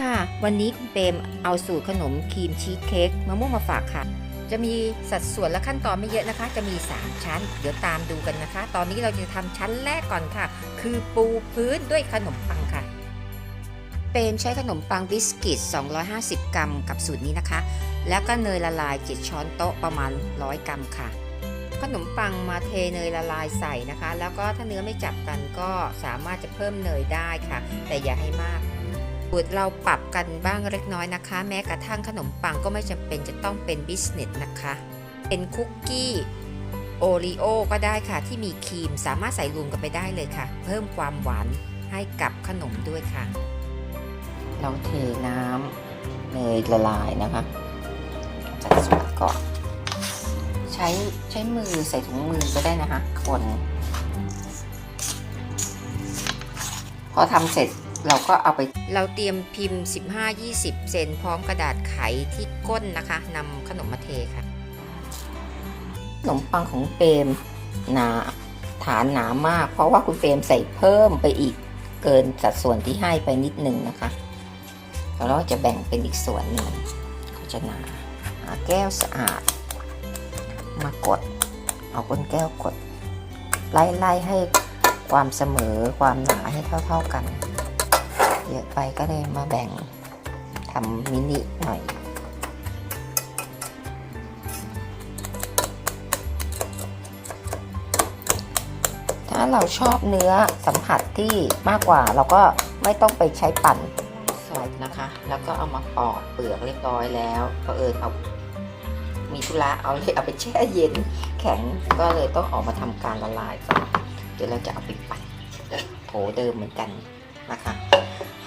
ค่ะ วันนี้คุณเปมเอาสูตรขนมครีมชีสเค้กมะม่วงมาฝากค่ะ จะมีสัดส่วนและขั้นตอนไม่เยอะนะคะ จะมี 3 ชั้น เดี๋ยวตามดูกันนะคะ ตอนนี้เราจะทำชั้นแรกก่อนค่ะ คือปูพื้นด้วยขนมปังค่ะ เปมใช้ขนมปังบิสกิต 250 กรัม กับสูตรนี้นะคะ แล้วก็เนยละลาย 7 ช้อนโต๊ะประมาณ 100 กรัมค่ะขนมปังมาเทเนยละลายใส่นะคะ แล้วก็ถ้าเนื้อไม่จับกันก็สามารถจะเพิ่มเนยได้ค่ะ แต่อย่าให้มาก สูตรเราปรับกันบ้างเล็กน้อยนะคะ แม้กระทั่งขนมปังก็ไม่จำเป็นจะต้องเป็นบิสเนสนะคะ เป็นคุกกี้โอรีโอก็ได้ค่ะ ที่มีครีมสามารถใส่รวมกันไปได้เลยค่ะ เพิ่มความหวานให้กับขนมด้วยค่ะ เราเทน้ำเนยละลายนะคะ จัดส่วนก่อน ใช้ใช้มือใส่ถุงมือก็ได้นะคะ คน พอทำเสร็จ เราก็เอาไป เราเตรียมพิมพ์ 15-20 เซนพร้อมกระดาษไขที่ก้นนะคะนำขนมมาเทค่ะขนมปังของเปรมหนาฐานหนามาก เพราะว่าคุณเปรมใส่เพิ่มไปอีกเกินสัดส่วนที่ให้ไปนิดนึงนะคะแล้วเราจะแบ่งเป็นอีกส่วนหนึ่งเขาจะหนาหาแก้วสะอาด มากด เอาก้นแก้วกด ไล่ไล่ให้ความเสมอความหนาให้เท่า ๆกัน เยอะไปก็เลยมาแบ่งทำมินิหน่อยถ้าเราชอบเนื้อสัมผัสที่มากกว่าเราก็ไม่ต้องไปใช้ปั่นสอยนะคะ แล้วก็เอามาปอกเปลือกเรียบร้อยแล้วเผอิญเอามีธุระเอาเลยเอาไปแช่เย็นแข็งก็เลยต้องออกมาทำการละลายก่อนเดี๋ยวเราจะเอาไปปั่นโถเดิมเหมือนกันนะคะ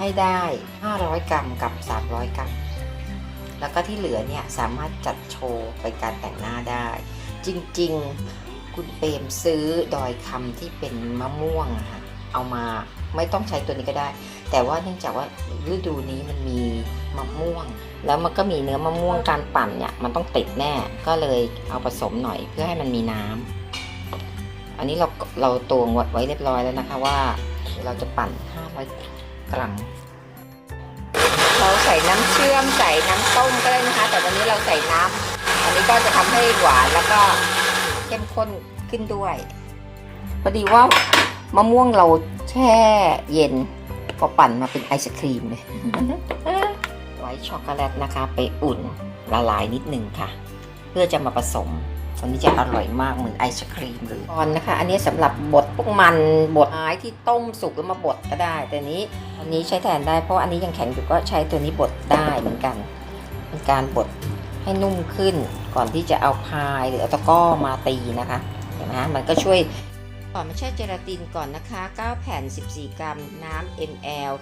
ให้ได้ 500 กรัมกับ 300 กรัม แล้วก็ที่เหลือเนี่ยสามารถจัดโชว์ไปการแต่งหน้าได้ จริงๆ คุณเปรมซื้อดอยคำที่เป็นมะม่วงอะค่ะเอามาไม่ต้องใช้ตัวนี้ก็ได้ แต่ว่าเนื่องจากว่าฤดูนี้มันมีมะม่วง แล้วมันก็มีเนื้อมะม่วงการปั่นเนี่ยมันต้องติดแน่ ก็เลยเอาผสมหน่อยเพื่อให้มันมีน้ำอันนี้เราเราตวงไว้เรียบร้อยแล้วนะคะว่า เราจะปั่น500 กรัมเราใส่น้ำเชื่อมใส่น้ำต้มก็ได้นะคะ แต่วันนี้เราใส่น้ำอันนี้ก็จะทำให้หวานแล้วก็เข้มข้นขึ้นด้วยพอดีว่ามะม่วงเราแช่เย็นก็ปั่นมาเป็นไอศครีมเลยไว้ช็อกโกแลตนะคะ ไปอุ่นละลายนิดนึงค่ะ เพื่อจะมาผสม อันนี้จะอร่อยมากเหมือนไอศครีมเลยตอนนะคะ อันนี้สำหรับบดพวกมันบดไม้ที่ต้มสุกแล้วมาบดก็ได้ แต่นี้อันนี้ใช้แทนได้เพราะอันนี้ยังแข็งอยู่ก็ใช้ตัวนี้บดได้เหมือนกันเป็นการบดให้นุ่มขึ้นก่อนที่จะเอาพายหรือเอาตะกร้อมาตีนะคะเห็นไหมฮะมันก็ช่วยก่อนมาแช่เจลาตินก่อนนะคะ 9 แผ่น 14 กรัม น้ำ ml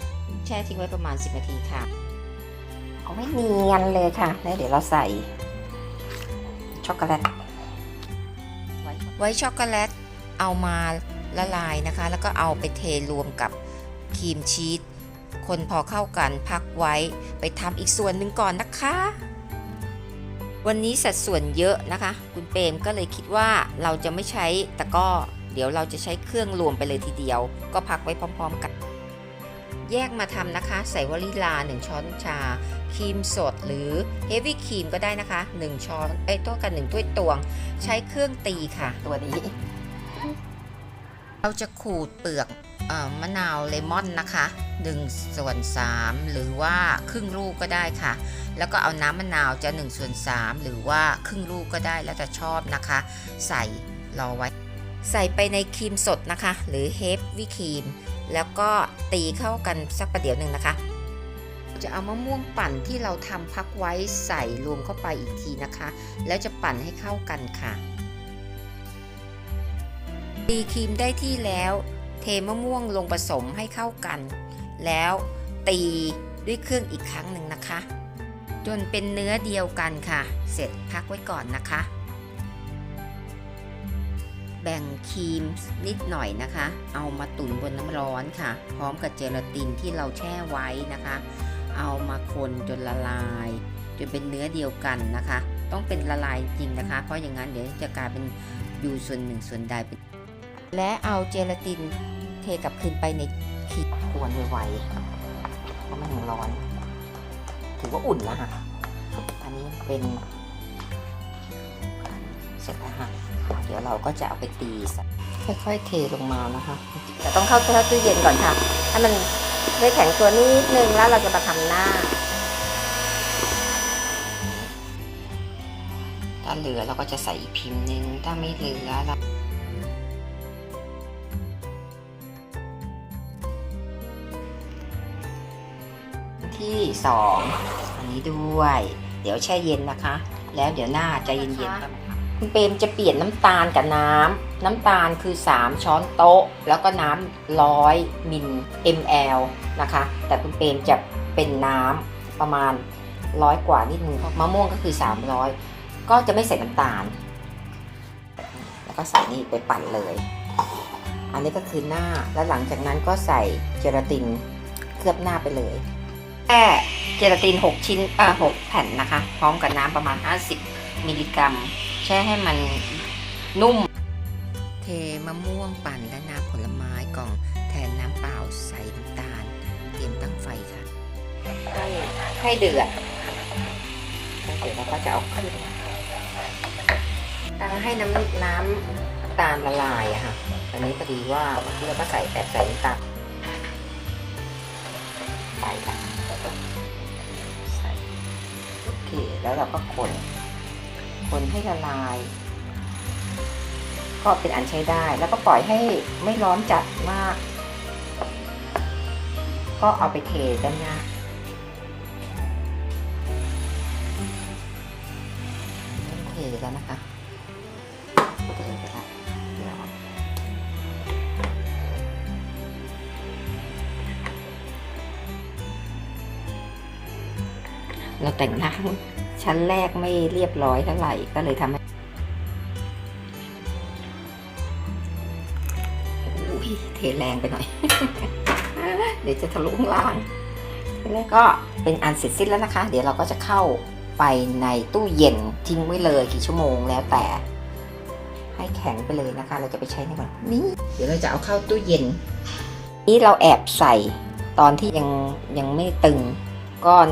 แช่ทิ้งไว้ประมาณ 10 นาทีค่ะ เอาไม่เนียนเลยค่ะ แล้วเดี๋ยวเราใส่ช็อกโกแลต ไว้ช็อกโกแลตเอามาละลายนะคะ แล้วก็เอาไปเทรวมกับครีมชีสคนพอเข้ากันพักไว้ไปทำอีกส่วนหนึ่งก่อนนะคะ วันนี้สัดส่วนเยอะนะคะ คุณเปรมก็เลยคิดว่าเราจะไม่ใช้ตะก้อ เดี๋ยวเราจะใช้เครื่องรวมไปเลยทีเดียว ก็พักไว้พร้อม ๆ กัน แยกมาทำนะคะ ใส่วานิลา 1 ช้อนชา ครีมสดหรือเฮฟวี่ครีมก็ได้นะคะ 1 ช้อนเอ้ตัวกัน1ถ้วยตวง ใช้เครื่องตีค่ะ ตัวนี้ เราจะขูดเปลือกอมะนาวเลมอนนะคะ1ส่วน3หรือว่าครึ่งลูกก็ได้ค่ะ แล้วก็เอาน้ำมะนาวจะ1ส่วน3หรือว่าครึ่งลูกก็ได้แล้วแต่ชอบนะคะ ใส่รอไว้ ใส่ไปในครีมสดนะคะ หรือเฮฟวี่ครีม แล้วก็ตีเข้ากันสักประเดี๋ยวหนึ่งนะคะ จะเอามะม่วงปั่นที่เราทำพักไว้ใส่รวมเข้าไปอีกทีนะคะ แล้วจะปั่นให้เข้ากันค่ะตีครีมได้ที่แล้ว เทมะม่วงลงผสมให้เข้ากัน แล้วตีด้วยเครื่องอีกครั้งหนึ่งนะคะ จนเป็นเนื้อเดียวกันค่ะ เสร็จพักไว้ก่อนนะคะ แบ่งครีมนิดหน่อยนะคะ เอามาตุ๋นบนน้ำร้อนค่ะ พร้อมกับเจลาตินที่เราแช่ไว้นะคะ เอามาคนจนละลาย จนเป็นเนื้อเดียวกันนะคะ ต้องเป็นละลายจริงนะคะ เพราะอย่างนั้นเดี๋ยวจะกลายเป็นอยู่ส่วนหนึ่งส่วนใดเป็นและเอาเจลาตินเทกลับคืนไปในขีดกวนไวๆเพราะมันยังร้อน ถือว่าอุ่นนะฮะอันนี้เป็นเสร็จแล้วฮะเดี๋ยวเราก็จะเอาไปตีค่อยๆเทลงมานะคะแต่ต้องเข้าตู้เย็นก่อนค่ะให้มัน ได้แข็งตัวนิดนึงแล้วเราจะมาทำหน้าถ้าเหลือเราก็จะใส่อีกพิมพ์หนึ่งถ้าไม่เหลือเราที่สองอันนี้ด้วย เดี๋ยวแช่เย็นนะคะ แล้วเดี๋ยวหน้าใจเย็นๆก็มาทำ คุณเปรมจะเปลี่ยนน้ำตาลกับน้ำ น้ำตาลคือ 3 ช้อนโต๊ะ แล้วก็น้ำร้อยมิล ml นะคะ แต่คุณเปรมจะเป็นน้ำประมาณร้อยกว่านิดนึงมะม่วงก็คือ 300 ก็จะไม่ใส่น้ำตาล แล้วก็ใส่นี่ไปปั่นเลย อันนี้ก็คือหน้า แล้วหลังจากนั้นก็ใส่เจลาตินเคลือบหน้าไปเลยแค่เจลาติน 6 ชิ้นอ่า6แผ่นนะคะ พร้อมกับน้ำประมาณ 50มิลลิกรัม ช่ให้มันนุ่ม เทมะม่วงปั่นและน้ำผลไม้กล่องแทนน้ำเปล่าใส่น้ำตาล เตรียมตั้งไฟค่ะ ให้ให้เดือดเดี๋ยวเราก็จะเอาขึ้นตั้งให้น้ำน้ำตาลละลายอะค่ะอันนี้พอดีว่าเมื่อกี้เราก็ใส่แต่ใส่น้ำตาลใส่ค่ะใส่โอเคแล้วเราก็คน คนให้ละลาย ก็เป็นอันใช้ได้ แล้วก็ปล่อยให้ไม่ร้อนจัดมาก ก็เอาไปเทด้านหน้าเทแล้วนะคะ เราแต่งหน้าชั้นแรกไม่เรียบร้อยเท่าไหร่ก็เลยทำให้อุ้ยเทแรงไปหน่อย เดี๋ยวจะทะลุข้างล่างแล้วก็เป็นอันเสร็จสิ้นแล้วนะคะ เดี๋ยวเราก็จะเข้าไปในตู้เย็นทิ้งไว้เลยกี่ชั่วโมงแล้วแต่ ให้แข็งไปเลยนะคะ เราจะไปใช้ในวันนี้ เดี๋ยวเราจะเอาเข้าตู้เย็น นี่เราแอบใส่ตอนที่ยังยังไม่ตึงก้อน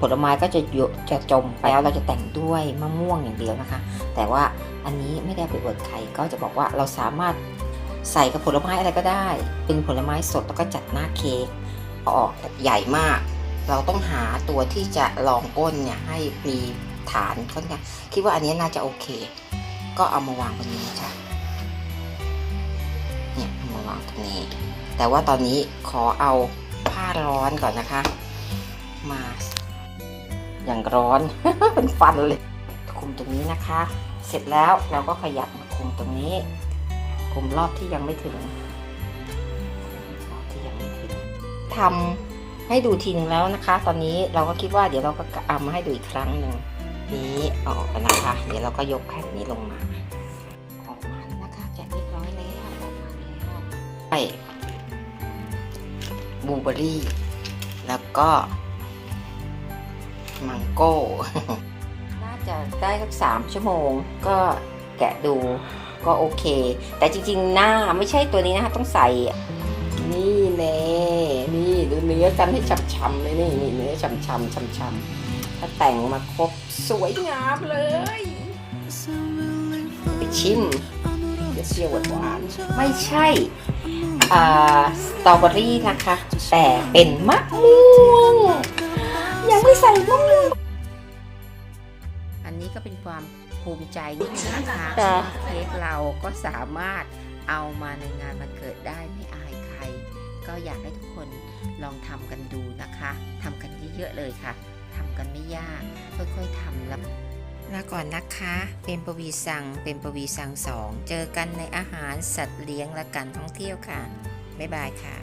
ผลไม้ก็จะโยอะจะจมไปแล้วเราจะแต่งด้วยมะม่วงอย่างเดียวนะคะ แต่ว่าอันนี้ไม่ได้ไปอวดใครก็จะบอกว่าเราสามารถใส่กับผลไม้อะไรก็ได้ เป็นผลไม้สดแล้วก็จัดหน้าเค้กออกใหญ่มาก เราต้องหาตัวที่จะรองก้นเนี่ยให้มีฐานค่อนข้างคิดว่าอันนี้น่าจะโอเค ก็เอามาวางบนนี้ค่ะเนี่ยมาวางตรงนี้ แต่ว่าตอนนี้ขอเอาผ้าร้อนก่อนนะคะ มา อย่างร้อน เป็นฟันเลยคุมตรงนี้นะคะ เสร็จแล้วเราก็ขยับมาคุมตรงนี้ คุมรอบที่ยังไม่ถึงรอบที่ยังไม่ถึงทำให้ดูทีนึงแล้วนะคะ ตอนนี้เราก็คิดว่าเดี๋ยวเราก็เอามาให้ดูอีกครั้งหนึ่งนี้ออกนะคะ เดี๋ยวเราก็ยกแผ่นนี้ลงมาออกมาแล้วนะคะแจกเรียบร้อยแล้วออกมาแล้วใช่บลูเบอร์รี่ แล้วก็ มังโก้ น่าจะได้สักสามชั่วโมง ก็แกะดูก็โอเค แต่จริงๆ หน้าไม่ใช่ตัวนี้นะคะต้องใส่ นี่เน่นี่ดูเนื้อกันให้ช่ำๆเลยนี่นี่เนื้อช่ำๆช่ำๆถ้าแต่งมาครบสวยงามเลยไปชิมเดี๋ยวเชียวหวานไม่ใช่สตรอเบอรี่นะคะ แต่เป็นมะม่วง ยังไม่ใส่มะม่วงอันนี้ก็เป็นความภูมิใจนิดนึงนะคะเค้กเราก็สามารถเอามาในงานวันเกิดได้ไม่อายใคร ก็อยากให้ทุกคนลองทำกันดูนะคะทำกันเยอะๆเลยค่ะทำกันไม่ยาก ค่อยๆทำแล้วลาก่อนนะคะ เป็นปวีสังเป็นปวีสังสอง เจอกันในอาหารสัตว์เลี้ยงและการท่องเที่ยวค่ะ บ๊ายบายค่ะ